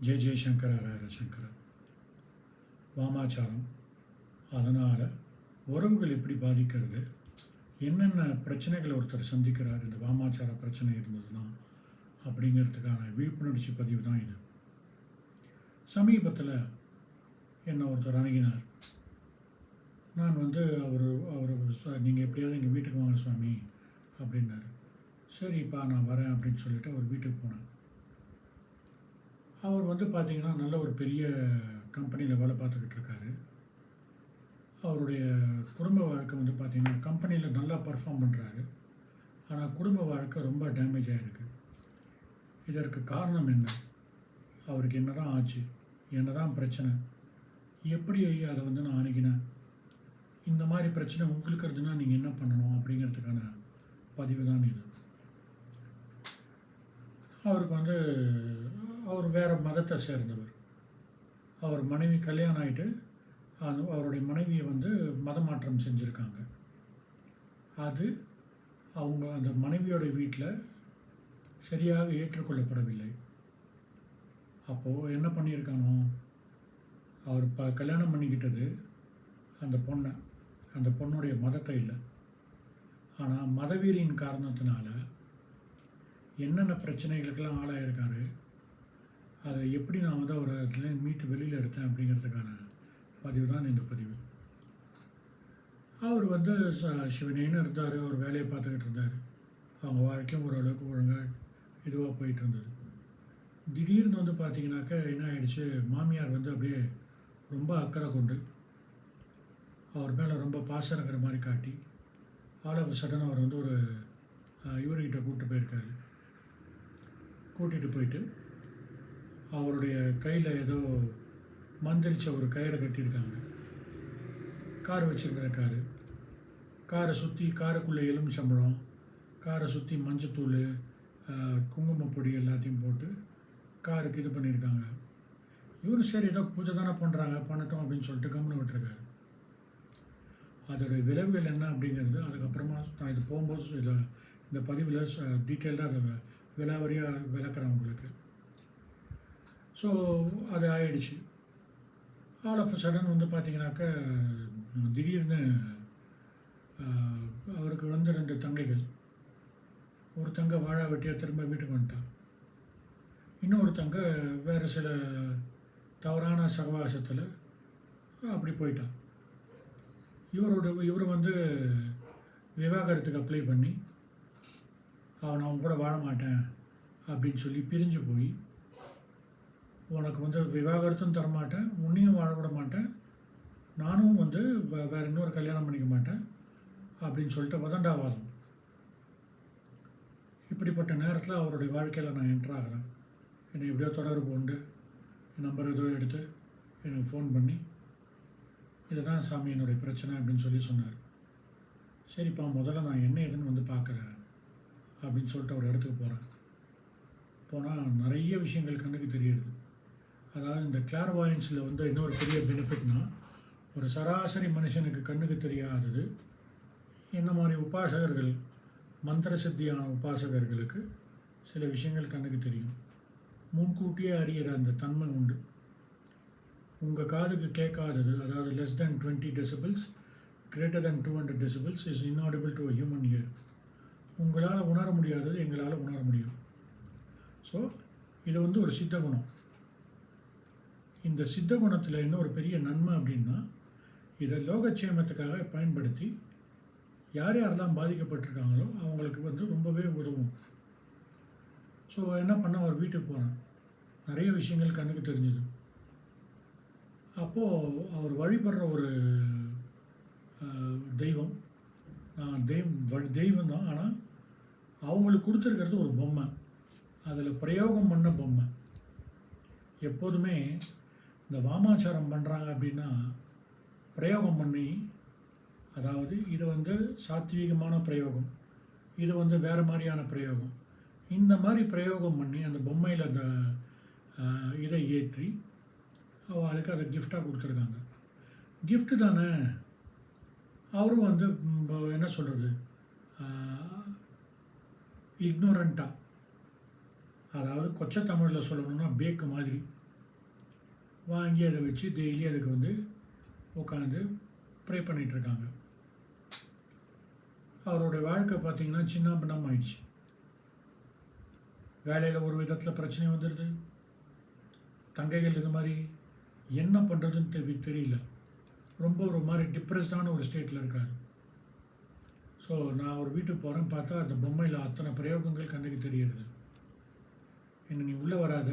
ஜெய் ஜெயசங்கர ஹர வாமாச்சாரம் அதனால் உறவுகள் எப்படி பாதிக்கிறது? என்னென்ன பிரச்சனைகள் ஒருத்தர் சந்திக்கிறார்? இந்த வாமாச்சார பிரச்சனை இருந்ததுன்னா அப்படிங்கிறதுக்கான விழிப்புணர்ச்சி பதிவு தான் இது. சமீபத்தில் என்னை ஒருத்தர் அணுகினார். நான் வந்து அவர் அவர் நீங்கள் எப்படியாவது எங்கள் வீட்டுக்கு வாங்க சுவாமி அப்படின்னாரு. சரிப்பா நான் வரேன் அப்படின்னு சொல்லிட்டு அவர் வீட்டுக்கு போனேன் அவர் வந்து பார்த்திங்கன்னா நல்ல ஒரு பெரிய கம்பெனியில் வேலை பார்த்துக்கிட்டு இருக்காரு. அவருடைய குடும்ப வாழ்க்கை வந்து பார்த்திங்கன்னா கம்பெனியில் நல்லா பர்ஃபார்ம் பண்ணுறாரு ஆனால் குடும்ப வாழ்க்கை ரொம்ப டேமேஜ் ஆகிருக்கு இதற்கு காரணம் என்ன? அவருக்கு என்ன தான் ஆச்சு? என்ன தான் பிரச்சனை? எப்படி அதை வந்து நான் அணுகினேன்? இந்த மாதிரி பிரச்சனை உங்களுக்கு இருந்துன்னா நீங்கள் என்ன பண்ணணும் அப்படிங்கிறதுக்கான பதிவு தான் இது. அவருக்கு வந்து அவர் வேறு மதத்தை சேர்ந்தவர். அவர் மனைவி கல்யாணம் ஆகிட்டு அது அவருடைய மனைவியை வந்து மத மாற்றம் செஞ்சுருக்காங்க. அது அவங்க அந்த மனைவியோட வீட்டில் சரியாக ஏற்றுக்கொள்ளப்படவில்லை. அப்போது என்ன பண்ணியிருக்கானோ அவர் ப கல்யாணம் பண்ணிக்கிட்டது அந்த பொண்ணை அந்த பொண்ணுடைய மதத்தை இல்லை. ஆனால் மதவீரியின் காரணத்தினால என்னென்ன பிரச்சனைகளுக்கெல்லாம் ஆளாயிருக்காரு அதை எப்படி நான் வந்து அவரை அதுல மீட்டு வெளியில் எடுத்தேன் அப்படிங்கிறதுக்கான பதிவு தான் இந்த பதிவு. அவர் வந்து ச சிவனேன்னு இருந்தார். அவர் வேலையை பார்த்துக்கிட்டு இருந்தார். அவங்க வாழ்க்கையும் ஓரளவுக்கு ஒழுங்காக இதுவாக போயிட்டு இருந்தது. திடீர்னு வந்து பார்த்திங்கனாக்கா என்ன ஆகிடுச்சு மாமியார் வந்து அப்படியே ரொம்ப அக்கறை கொண்டு அவர் மேலே ரொம்ப பாசம் இருக்கிற மாதிரி காட்டி ஆல் ஆஃப் சடன் அவர் வந்து ஒரு இவர்கிட்ட கூப்பிட்டு போயிருக்காரு. கூட்டிகிட்டு போயிட்டு அவருடைய கையில் ஏதோ மந்திரிச்ச ஒரு கயிறை கட்டியிருக்காங்க. கார் வச்சுருக்கிற காரு. காரை சுற்றி காருக்குள்ளே எலுமிச்சம்பழம் காரை சுற்றி மஞ்சத்தூள் குங்குமப்பொடி எல்லாத்தையும் போட்டு காருக்கு இது பண்ணியிருக்காங்க. இவரும் சரி ஏதோ பூஜை தானே பண்ணுறாங்க பண்ணட்டும் அப்படின்னு சொல்லிட்டு கம்முன்னு விட்டுருக்காரு. அதோடைய விளைவுகள் என்ன அப்படிங்கிறது அதுக்கப்புறமா நான் இது போகும்போது இதில் இந்த பதிவில் டீட்டெயில்டாக அதை விலாவரியாக விளக்குறேன் உங்களுக்கு. ஸோ அது ஆயிடுச்சு. ஆல் ஆஃப் சடன் வந்து பார்த்தீங்கன்னாக்கா திடீர்னு அவருக்கு வந்து ரெண்டு தங்கைகள். ஒரு தங்க வாழா வெட்டியாக திரும்ப வீட்டுக்கு வந்துட்டான். இன்னொரு தங்க வேறு சில தவறான சகவாசத்தில் அப்படி போயிட்டான். இவரோட இவர் வந்து விவாகரத்துக்கு அப்ளை பண்ணி அவன் அவன் கூட வாழ மாட்டேன் அப்படின்னு சொல்லி பிரிஞ்சு போய் உனக்கு வந்து விவாகரத்தும் தரமாட்டேன் உன்னையும் வாழ விட மாட்டேன் நானும் வந்து வேறு இன்னொரு கல்யாணம் பண்ணிக்க மாட்டேன் அப்படின்னு சொல்லிட்டு வதண்டாவாதம். இப்படிப்பட்ட நேரத்தில் அவருடைய வாழ்க்கையில் நான் என்ட்ராகிறேன் என்னை எப்படியோ தொடர்பு கொண்டு என் நம்பர் ஏதோ எடுத்து எனக்கு ஃபோன் பண்ணி இதுதான் சாமி என்னுடைய பிரச்சனை அப்படின்னு சொல்லி சொன்னார். சரிப்பா முதல்ல நான் என்ன ஏதுன்னு வந்து பார்க்குறேன் அப்படின்னு சொல்லிட்டு ஒரு இடத்துக்கு போகிறேன் போனால் நிறைய விஷயங்கள் கண்ணுக்கு தெரியுது அதாவது இந்த கிளார்வாயன்ஸில் வந்து இன்னொரு பெரிய பெனிஃபிட்னால் ஒரு சராசரி மனுஷனுக்கு கண்ணுக்கு தெரியாதது இந்த மாதிரி உபாசகர்கள் மந்திர சித்தியான உபாசகர்களுக்கு சில விஷயங்கள் கண்ணுக்கு தெரியும். முன்கூட்டியே அறியிற அந்த தன்மை உண்டு. உங்கள் காதுக்கு கேட்காதது அதாவது less than twenty decibels greater than two hundred decibels is inaudible to human ear உங்களால் உணர முடியாதது எங்களால் உணர முடியும். ஸோ இது வந்து ஒரு சித்த குணம். இந்த சித்த குணத்தில் என்ன ஒரு பெரிய நன்மை அப்படின்னா இதை லோகக்ஷேமத்துக்காக பயன்படுத்தி யார் யாரெல்லாம் பாதிக்கப்பட்டிருக்காங்களோ அவங்களுக்கு வந்து ரொம்பவே உதவும். ஸோ என்ன பண்ண அவர் வீட்டுக்கு போனேன் நிறைய விஷயங்கள் கண்ணுக்கு தெரிஞ்சுது. அப்போது அவர் வழிபடுற ஒரு தெய்வம் தெய்வம் தெய்வம் தான். ஆனால் அவங்களுக்கு கொடுத்துருக்கிறது ஒரு பொம்மை. அதில் பிரயோகம் பண்ண பொம்மை. எப்போதுமே இந்த வாமாச்சாரம் பண்ணுறாங்க அப்படின்னா பிரயோகம் பண்ணி அதாவது இது வந்து சாத்வீகமான பிரயோகம் இது வந்து வேறு மாதிரியான பிரயோகம். இந்த மாதிரி பிரயோகம் பண்ணி அந்த பொம்மையில் அந்த இதை ஏற்றி அவளுக்கு அதை கிஃப்டாக கொடுத்துருக்காங்க. கிஃப்ட்டு தானே? அவரும் வந்து என்ன சொல்கிறது இக்னோரண்ட்டாக அதாவது கொச்சை தமிழில் சொல்லணும்னா பேக்கு மாதிரி. வாங்கி அதை வச்சு டெய்லி அதுக்கு வந்து உட்காந்து ப்ரே பண்ணிகிட்ருக்காங்க அவரோட வாழ்க்கை பார்த்திங்கன்னா சின்ன பின்னம் ஆயிடுச்சு. வேலையில் ஒரு விதத்தில் பிரச்சனை வந்துடுது. தங்கைகள் இந்த மாதிரி என்ன பண்ணுறதுன்னு தெரி தெரியல. ரொம்ப ஒரு மாதிரி டிப்ரெஸ்டான ஒரு ஸ்டேட்டில் இருக்கார். ஸோ நான் ஒரு வீட்டுக்கு போகிறேன் பார்த்தா அந்த பொம்மையில் அத்தனை பிரயோகங்கள் கண்ணுக்கு தெரியுது. என்ன நீ உள்ளே வராத.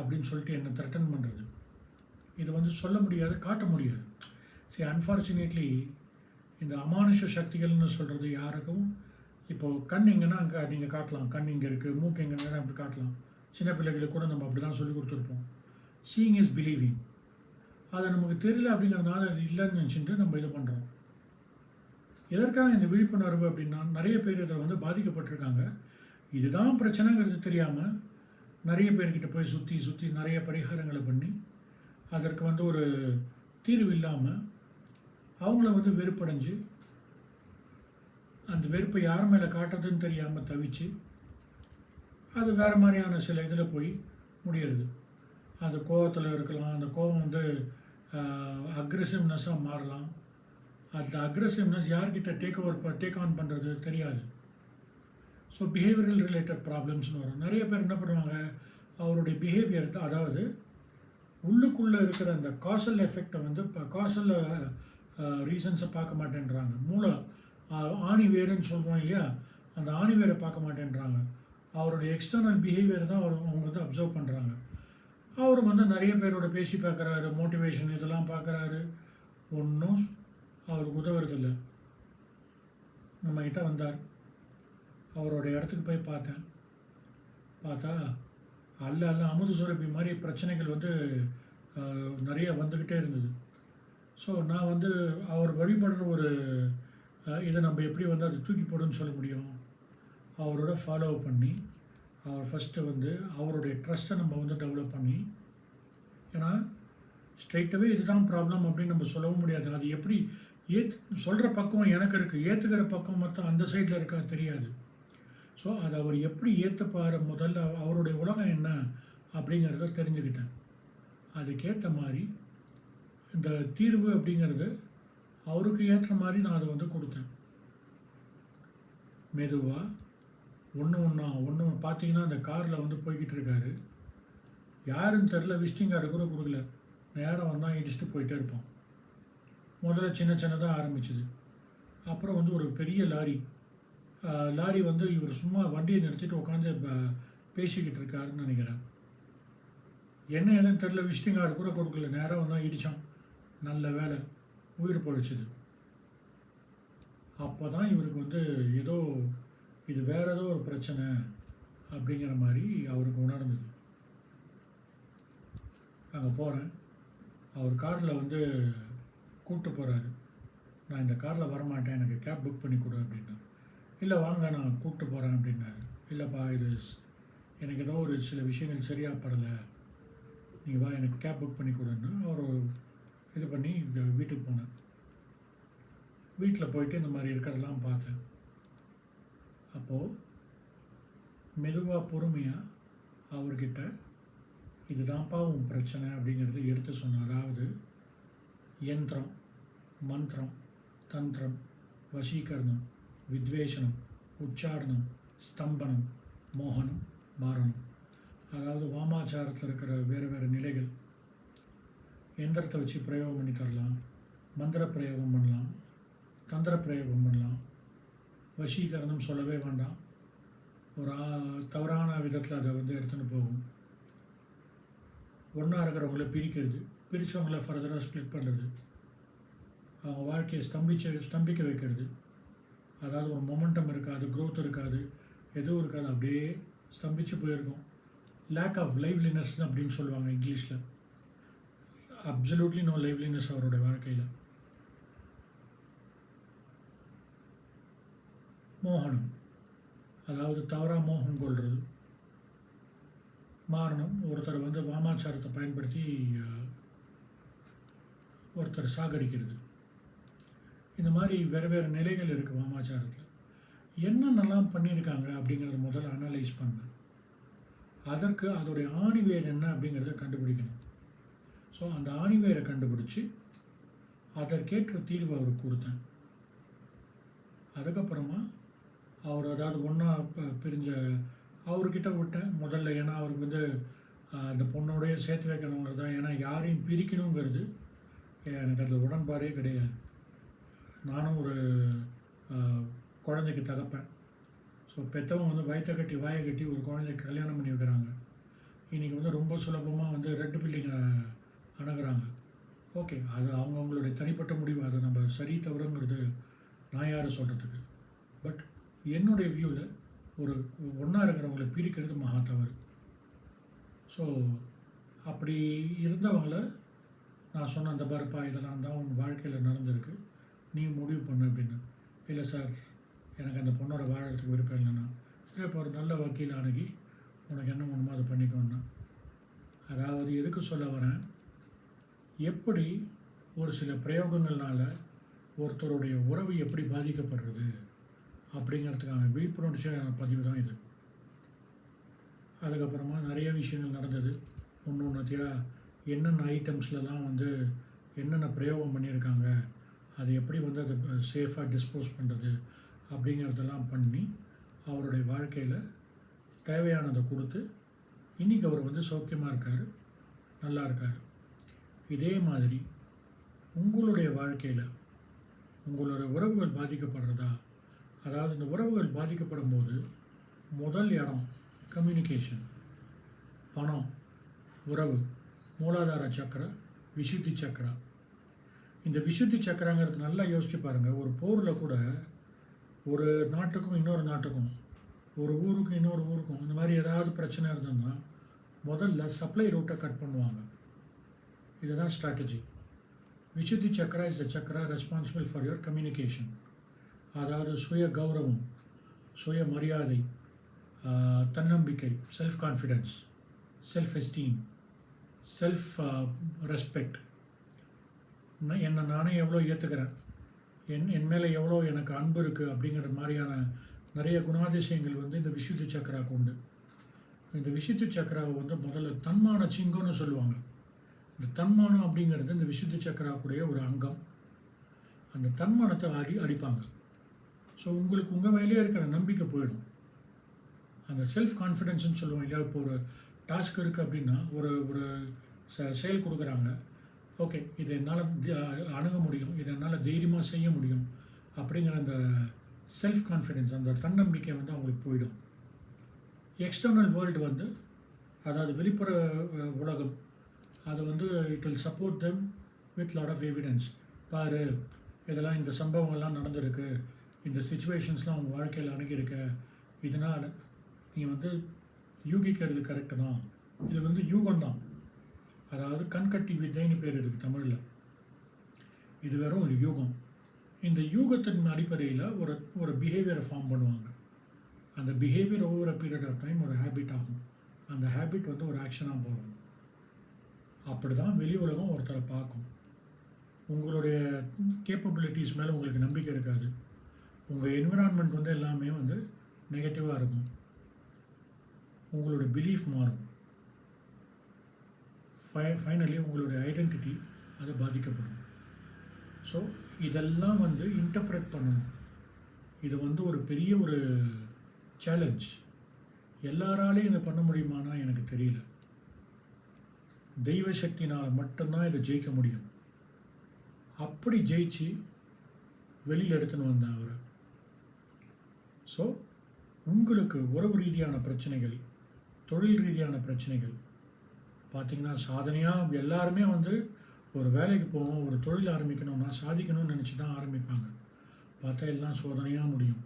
அப்படின்னு சொல்லிட்டு என்னை த்ரெட்டன் பண்ணுறது இதை வந்து சொல்ல முடியாது காட்ட முடியாது. சரி அன்ஃபார்ச்சுனேட்லி இந்த அமானுஷ சக்திகள்னு சொல்கிறது யாருக்கும்? இப்போது கண் எங்கன்னா அங்கே நீங்கள் காட்டலாம். கண் இங்கே இருக்குது மூக்கு எங்கன்னா அப்படி காட்டலாம். சின்ன பிள்ளைகளுக்கு கூட நம்ம அப்படி தான் சொல்லி கொடுத்துருப்போம். சீயிங் இஸ் பிலீவிங் அதை நமக்கு தெரியல அப்படிங்கிறதுனால அது இல்லைன்னு நினச்சிட்டு நம்ம இது பண்ணுறோம் எதற்காக இந்த விழிப்புணர்வு அப்படின்னா நிறைய பேர் இதில் வந்து பாதிக்கப்பட்டிருக்காங்க. இதுதான் பிரச்சனைங்கிறது தெரியாமல் நிறைய பேர்கிட்ட போய் சுற்றி சுற்றி நிறைய பரிகாரங்களை பண்ணி அதற்கு வந்து ஒரு தீர்வு இல்லாமல் அவங்கள வந்து வெறுப்படைஞ்சு அந்த வெறுப்பை யார் மேலே காட்டுறதுன்னு தெரியாமல் தவிச்சு அது வேறு மாதிரியான சில இதில் போய் முடியறது. அது கோவத்தில் இருக்கலாம் அந்த கோபம் வந்து அக்ரெசிவ்னஸாக மாறலாம். அந்த அக்ரெசிவ்னஸ் யார்கிட்ட டேக் ஓவர் டேக் ஆன் பண்ணுறது தெரியாது. ஸோ பிஹேவியரல் ரிலேட்டட் ப்ராப்ளம்ஸ்னு வரும். நிறைய பேர் என்ன பண்ணுவாங்க அவருடைய பிஹேவியர் அதாவது உள்ளுக்குள்ளே இருக்கிற அந்த காசல் எஃபெக்டை வந்து இப்போ காசல் ரீசன்ஸை பார்க்க மாட்டேன்றாங்க. மூளை ஆணி வேருன்னு சொல்கிறோம் இல்லையா? அந்த ஆணி வேரை பார்க்க மாட்டேன்றாங்க. அவருடைய எக்ஸ்டர்னல் பிஹேவியர் தான் அவர் அவங்க வந்து அப்சர்வ் பண்ணுறாங்க அவர் வந்து நிறைய பேரோட பேசி பார்க்குறாரு மோட்டிவேஷன் இதெல்லாம் பார்க்குறாரு. ஒன்றும் அவருக்கு உதவுறதில்ல. நம்மக்கிட்ட வந்தார். அவரோட இடத்துக்கு போய் பார்த்தேன். பார்த்தா அல்ல அல்ல அமுது சுரப்பி மாதிரி பிரச்சனைகள் வந்து நிறைய வந்துக்கிட்டே இருந்தது. ஸோ நான் வந்து அவர் வழிபடுற ஒரு இதை நம்ம எப்படி வந்து அதை தூக்கி போடுன்னு சொல்ல முடியும்? அவரோட ஃபாலோ பண்ணி அவர் ஃபஸ்ட்டு வந்து அவருடைய ட்ரஸ்ட்டை நம்ம வந்து டெவலப் பண்ணி ஏன்னா ஸ்ட்ரைட்டாகவே இதுதான் ப்ராப்ளம் அப்படின்னு நம்ம சொல்லவும் முடியாது. அது எப்படி ஏத் சொல்கிற பக்கம் எனக்கு இருக்குது ஏற்றுக்கிற பக்கம் மொத்தம் அந்த சைடில் இருக்கா தெரியாது. ஸோ அதை அவர் எப்படி ஏற்றுப்பார் முதல்ல அவருடைய உலகம் என்ன? அப்படிங்கிறத தெரிஞ்சுக்கிட்டேன் அதுக்கேற்ற மாதிரி இந்த தீர்வு அப்படிங்கிறது அவருக்கு ஏற்ற மாதிரி நான் அதை வந்து கொடுத்தேன். மெதுவாக ஒன்று ஒன்றா ஒன்று பார்த்தீங்கன்னா அந்த காரில் வந்து போய்கிட்டு இருக்காரு. யாருன்னு தெரில விசிட்டிங் கார்டு கூட கொடுக்கல. நேரம் வந்தால் இடிச்சுட்டு போயிட்டே இருப்போம் முதல்ல சின்ன சின்னதாக ஆரம்பிச்சது. அப்புறம் வந்து ஒரு பெரிய லாரி. லாரி வந்து இவர் சும்மா வண்டியை நிறுத்திட்டு உட்காந்து பேசிக்கிட்டு இருக்காருன்னு நினைக்கிறேன். என்ன ஏதுன்னு தெரில விசிட்டிங் கார்டு கூட கொடுக்கல. நேராக வந்தால் இடித்தான் நல்ல வேலை. உயிர் பழிச்சுது அப்போ தான் இவருக்கு வந்து ஏதோ இது வேறு ஏதோ ஒரு பிரச்சனை அப்படிங்கிற மாதிரி அவருக்கு உணர்ந்தது. அங்கே போகிறேன் அவர் காரில் வந்து கூப்பிட்டு போகிறாரு நான் இந்த காரில் வரமாட்டேன். எனக்கு கேப் புக் பண்ணி கொடு அப்படின்ட்டு. இல்லை வாங்க நான் கூப்பிட்டு போகிறேன் அப்படின்னாரு. இல்லைப்பா இது எனக்கு ஏதோ ஒரு சில விஷயங்கள் சரியாக படலை. நீ வா எனக்கு கேப் புக் பண்ணி கொடுன்னு அவர் இது பண்ணி வீட்டுக்கு போனேன் வீட்டில் போயிட்டு இந்த மாதிரி இருக்கிறதெல்லாம் பார்த்தேன். அப்போது மெதுவாக பொறுமையாக அவர்கிட்ட இதுதான்ப்பா உன் பிரச்சனை அப்படிங்கிறத எடுத்து சொன்னேன் அதாவது யந்திரம் மந்திரம் தந்திரம் வசீகரணம். வித்வேஷனம் உச்சாரணம் ஸ்தம்பனம் மோகனம் மாரணம் அதாவது வாமாச்சாரத்தில் இருக்கிற வேறு வேறு நிலைகள் எந்திரத்தை வச்சு பிரயோகம் பண்ணி தரலாம் மந்திர பிரயோகம் பண்ணலாம் தந்திர பிரயோகம் பண்ணலாம் வசீகரணம் சொல்லவே வேண்டாம் ஒரு ஆ- தவறான விதத்தில் அதை வந்து எடுத்துன்னு போகும் ஒன்றா இருக்கிறவங்கள பிரிக்கிறது பிரித்தவங்கள ஃபர்தராக ஸ்ப்ளிட் பண்ணுறது அவங்க வாழ்க்கையை ஸ்தம்பிச்சு ஸ்தம்பிக்க வைக்கிறது அதாவது ஒரு மொமெண்டம் இருக்காது க்ரோத் இருக்காது எதுவும் இருக்காது அப்படியே ஸ்தம்பிச்சு போயிருக்கும். லேக் ஆஃப் லைவ்லினஸ் அப்படின்னு சொல்லுவாங்க இங்கிலீஷில். அப்சல்யூட்லி நோ லைவ்லினஸ் அவரோட வாழ்க்கையில். மோகனம். அதாவது தவறாக மோகம் கொள்வது மாறணும் ஒருத்தர் வந்து வாமாச்சாரத்தை பயன்படுத்தி ஒருத்தர் சாகடிக்கிறது. இந்த மாதிரி வேறு வேறு நிலைகள் இருக்குது வாமாச்சாரத்தில் என்னென்னலாம் பண்ணியிருக்காங்க அப்படிங்கிறத முதல்ல அனலைஸ் பண்ணேன் அதற்கு அதோடைய ஆணிவேர் என்ன அப்படிங்கிறத கண்டுபிடிக்கணும். ஸோ அந்த ஆணிவேரை கண்டுபிடிச்சி அதற்கேற்ற தீர்வு அவருக்கு கொடுத்தேன். அதுக்கப்புறமா அவர் அதாவது ஒன்றா பிரிஞ்ச அவர்கிட்ட விட்டேன். முதல்ல ஏன்னா அவருக்கு வந்து அந்த பொண்ணோடைய சேர்த்து வைக்கணுங்கிறது தான். ஏன்னா யாரையும் பிரிக்கணுங்கிறது எனக்கு அதில் உடன்பாடே கிடையாது. நானும் ஒரு குழந்தைக்கு தகப்பேன். ஸோ பெற்றவங்க வந்து வயிற்ற கட்டி வாயை கட்டி ஒரு குழந்தைக்கு கல்யாணம் பண்ணி வைக்கிறாங்க. இன்றைக்கி வந்து ரொம்ப சுலபமாக வந்து ரெட் பில்டிங்கை அணுகிறாங்க. ஓகே அது அவங்கவுங்களுடைய தனிப்பட்ட முடிவு. அதை நம்ம சரி தவறுங்கிறது நான் யார் சொல்கிறதுக்கு பட் என்னுடைய வியூவில் ஒரு ஒன்றா இருக்கிறவங்களை பிரிக்கிறது மகா தவறு. ஸோ அப்படி இருந்தவங்கள நான் சொன்ன அந்த பருப்பா இதெல்லாம் தான் உன் வாழ்க்கையில் நடந்திருக்கு. நீ முடிவு பண்ணு அப்படின்னு. இல்லை சார் எனக்கு அந்த பொண்ணோட வாழறதுக்கு விருப்பம் இல்லைன்னா சரி இப்போ ஒரு நல்ல வக்கீல் அணுகி உனக்கு என்ன வேணுமோ அதை பண்ணிக்கோன்னா அதாவது எதுக்கு சொல்ல வரேன்? எப்படி ஒரு சில பிரயோகங்கள்னால ஒருத்தருடைய உறவு எப்படி பாதிக்கப்படுறது? அப்படிங்கிறதுக்கான விழிப்புணர்ச்சியான பதிவு தான் இது. அதுக்கப்புறமா நிறைய விஷயங்கள் நடந்தது. ஒன்று ஒன்றுத்தையாக என்னென்ன ஐட்டம்ஸ்லலாம் வந்து என்னென்ன பிரயோகம் பண்ணியிருக்காங்க? அதை எப்படி வந்து அதை சேஃபாக டிஸ்போஸ் பண்ணுறது அப்படிங்கிறதெல்லாம் பண்ணி அவருடைய வாழ்க்கையில் தேவையானதை கொடுத்து இன்றைக்கி அவர் வந்து சௌக்கியமாக இருக்கார் நல்லா இருக்கார். இதே மாதிரி உங்களுடைய வாழ்க்கையில் உங்களுடைய உறவுகள் பாதிக்கப்படுறதா? அதாவது இந்த உறவுகள் பாதிக்கப்படும் போது முதல் இடம் கம்யூனிகேஷன் பணம் உறவு மூலாதார சக்கர விசுத்தி சக்கரா. இந்த விசுத்தி சக்கராங்கிறது நல்லா யோசிச்சு பாருங்கள் ஒரு போரில் கூட ஒரு நாட்டுக்கும் இன்னொரு நாட்டுக்கும் ஒரு ஊருக்கும் இன்னொரு ஊருக்கும் இந்த மாதிரி ஏதாவது பிரச்சனை இருந்ததுன்னா முதல்ல சப்ளை ரூட்டை கட் பண்ணுவாங்க. இதுதான் strategy Vishuddhi chakra is the chakra responsible for your communication அதாவது சுய கௌரவம் சுய மரியாதை தன்னம்பிக்கை self confidence self esteem self respect என்னை நானே எவ்வளோ ஏற்றுக்கிறேன் என் என் மேலே எவ்வளோ எனக்கு அன்பு இருக்குது அப்படிங்கிற மாதிரியான நிறைய குணாதிசயங்கள் வந்து இந்த விசுத்தி சக்கராவுக்கு உண்டு. இந்த விசுத்தி சக்கராவை வந்து முதல்ல தன்மான சிங்கம்னு சொல்லுவாங்க. இந்த தன்மானம் அப்படிங்கிறது இந்த விசுத்தி சக்கராவுக்குடைய ஒரு அங்கம். அந்த தன்மானத்தை அடி அடிப்பாங்க. ஸோ உங்களுக்கு உங்கள் மேலேயே இருக்கிற நம்பிக்கை போயிடும். அந்த செல்ஃப் கான்ஃபிடென்ஸ்னு சொல்லுவாங்க. இல்லையா இப்போ ஒரு டாஸ்க் இருக்குது அப்படின்னா ஒரு ஒரு ச செயல் கொடுக்குறாங்க. ஓகே இதை என்னால் அணுக முடியும் இதை என்னால் தைரியமாக செய்ய முடியும் அப்படிங்கிற அந்த செல்ஃப் கான்ஃபிடென்ஸ் அந்த தன்னம்பிக்கை வந்து அவங்களுக்கு போயிடும். எக்ஸ்டர்னல் வேர்ல்டு வந்து அதாவது வெளிப்புற உலகம் அது வந்து it will support them with lot of evidence பாரு இதெல்லாம் இந்த சம்பவங்கள்லாம் நடந்திருக்கு இந்த சுச்சுவேஷன்ஸ்லாம் உங்கள் வாழ்க்கையில் அணுகியிருக்க இதனால் நீங்கள் வந்து யூகிக்கிறது கரெக்டு தான். இது வந்து யூகம் தான் அதாவது கண்கட்டி வித்தைன்னு பேர் இருக்குது தமிழில். இது வெறும் ஒரு யூகம். இந்த யூகத்தின் அடிப்படையில் ஒரு ஒரு பிஹேவியரை ஃபார்ம் பண்ணுவாங்க. அந்த பிஹேவியர் ஒவ்வொரு பீரியட் ஆஃப் டைம் ஒரு ஹேபிட் ஆகும். அந்த ஹேபிட் வந்து ஒரு ஆக்ஷனாக போகும். அப்படி தான் வெளி உலகம் ஒருத்தரை பார்க்கும். உங்களுடைய கேப்பபிலிட்டிஸ் மேலே உங்களுக்கு நம்பிக்கை இருக்காது. உங்கள் என்விரான்மெண்ட் வந்து எல்லாமே வந்து நெகட்டிவாக இருக்கும். உங்களோட பிலீஃப் மாறும். ஃபை ஃபைனலி உங்களுடைய ஐடென்டிட்டி அது பாதிக்கப்படும். ஸோ இதெல்லாம் வந்து இன்டர்பிரட் பண்ணணும். இது வந்து ஒரு பெரிய ஒரு சேலஞ்ச் எல்லாராலையும் இதை பண்ண முடியுமானா எனக்கு தெரியல. தெய்வ சக்தினால் மட்டும்தான் இதை ஜெயிக்க முடியும். அப்படி ஜெயிச்சு வெளியில் எடுத்துன்னு வந்தேன் அவர். ஸோ உங்களுக்கு உறவு ரீதியான பிரச்சனைகள் தொழில் ரீதியான பிரச்சனைகள் பார்த்தீங்கன்னா சாதனையாக எல்லாருமே வந்து ஒரு வேலைக்கு போகணும் ஒரு தொழில் ஆரம்பிக்கணும்னா சாதிக்கணும்னு நினச்சி தான் ஆரம்பிப்பாங்க. பார்த்தா எல்லாம் சோதனையாக முடியும்.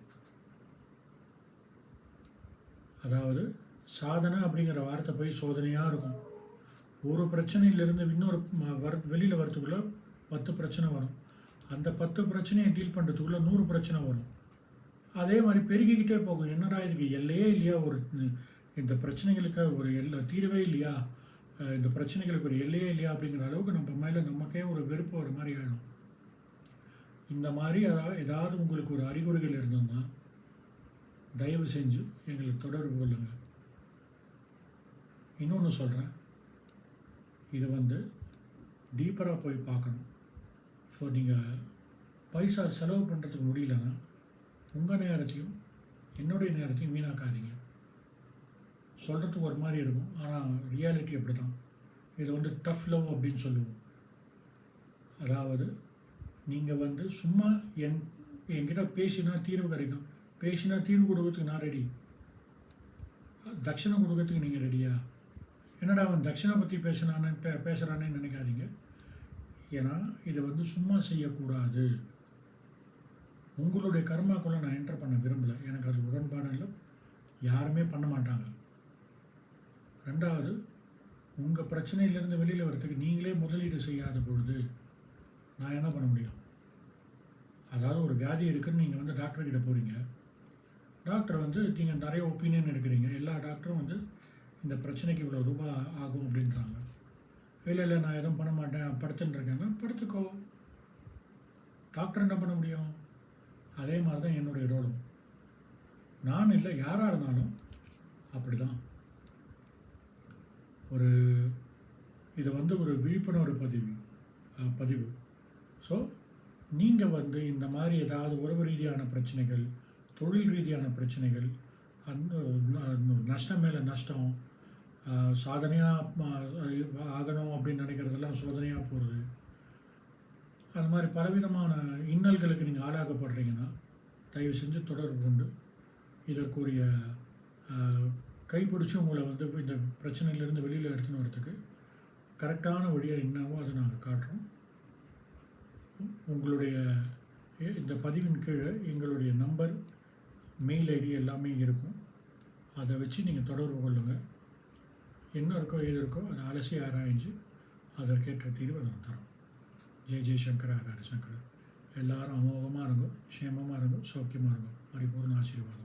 அதாவது சாதனை அப்படிங்கிற வார்த்தை போய் சோதனையாக இருக்கும். ஒரு பிரச்சனையிலிருந்து இன்னொரு வர வெளியில் வரத்துக்குள்ளே பத்து பிரச்சனை வரும். அந்த பத்து பிரச்சனையை டீல் பண்ணுறதுக்குள்ளே நூறு பிரச்சனை வரும். அதே மாதிரி பெருகிக்கிட்டே போகும். என்னடா இதுக்கு எல்லையே இல்லையா? ஒரு இந்த பிரச்சனைகளுக்கு ஒரு எல்லை தீர்வே இல்லையா? இந்த பிரச்சனைகளுக்கு ஒரு எல்லையே இல்லையா அப்படிங்கிற அளவுக்கு நம்ம மேலே நமக்கே ஒரு வெறுப்பு ஒரு மாதிரி ஆகிடும் இந்த மாதிரி ஏதாவது ஏதாவது உங்களுக்கு ஒரு அறிகுறிகள் இருந்ததுன்னா தயவு செஞ்சு எங்களுக்கு தொடர்பு கொள்ளுங்கள் இன்னொன்று சொல்கிறேன் இதை வந்து டீப்பராக போய் பார்க்கணும். ஸோ நீங்கள் பைசா செலவு பண்ணுறதுக்கு முடியலன்னா உங்கள் நேரத்தையும் என்னுடைய நேரத்தையும் வீணாக்காதீங்க. சொல்கிறதுக்கு ஒரு மாதிரி இருக்கும். ஆனால் ரியாலிட்டி அப்படி தான் இது வந்து டஃப் லவ் அப்படின்னு சொல்லுவோம். அதாவது நீங்கள் வந்து சும்மா என் என்கிட்ட பேசினா தீர்வு கிடைக்கும். பேசினா தீர்வு கொடுக்கறதுக்கு நான் ரெடி தட்சிணம் கொடுக்கறதுக்கு நீங்கள் ரெடியா என்னடா அவன் தட்சிணை பற்றி பேசுனான்னு பே பேசுகிறானே நினைக்காதீங்க. ஏன்னா இதை வந்து சும்மா செய்யக்கூடாது. உங்களுடைய கர்மாக்குள்ளே நான் என்டர் பண்ண விரும்பலை. எனக்கு அது உடன்பாடு இல்லை. யாருமே பண்ண மாட்டாங்க. ரெண்டாவது உங்கள் பிரச்சனையிலேருந்து வெளியில் வரத்துக்கு நீங்களே முதலீடு செய்யாத பொழுது நான் என்ன பண்ண முடியும்? அதாவது ஒரு வியாதி இருக்குன்னு நீங்கள் வந்து டாக்டர் கிட்ட போகிறீங்க டாக்டர் வந்து நீங்கள் நிறைய ஒப்பீனியன் எடுக்கிறீங்க. எல்லா டாக்டரும் வந்து இந்த பிரச்சனைக்கு இவ்வளோ ரூபாய் ஆகும் அப்படின்றாங்க. இல்லை இல்லை நான் எதுவும் பண்ண மாட்டேன் படுத்துன்னு இருக்கேன்னா படுத்துக்கோ. டாக்டர் என்ன பண்ண முடியும்? அதே மாதிரி தான் என்னுடைய ரோலும். நான் இல்லை யாராக இருந்தாலும் அப்படி தான் ஒரு இது வந்து ஒரு விழிப்புணர்வு பதிவு பதிவு. ஸோ நீங்கள் வந்து இந்த மாதிரி ஏதாவது உறவு ரீதியான பிரச்சனைகள் தொழில் ரீதியான பிரச்சனைகள் அந்த நஷ்டம் மேலே நஷ்டம் சாதனையாக ஆகணும் அப்படின்னு நினைக்கிறதெல்லாம் சோதனையாக போகிறது அது மாதிரி பலவிதமான இன்னல்களுக்கு நீங்கள் ஆளாகப்படுறீங்கன்னா தயவு செஞ்சு தொடர்பு கொண்டு இதற்குரிய கைப்பிடிச்சு உங்களை வந்து இந்த பிரச்சனையிலேருந்து வெளியில் எடுத்துன்னு வரதுக்கு கரெக்டான வழியை என்னவோ அதை நாங்கள் காட்டுறோம். உங்களுடைய இந்த பதிவின் கீழே எங்களுடைய நம்பர் மெயில் ஐடி எல்லாமே இருக்கும். அதை வச்சு நீங்கள் தொடர்பு கொள்ளுங்கள் என்ன இருக்கோ ஏது இருக்கோ அதை அலசி ஆராய்ஞ்சு அதற்கேற்ற தீர்வை நான் தரோம். ஜெய் ஜெய் ஆர் ஹரிசங்கர் எல்லாரும் அமோகமாக இருங்கோ க்ஷேமமாக இருங்கோ சௌக்கியமாக இருங்கோ. பரிபூர்ண ஆசீர்வாதம்.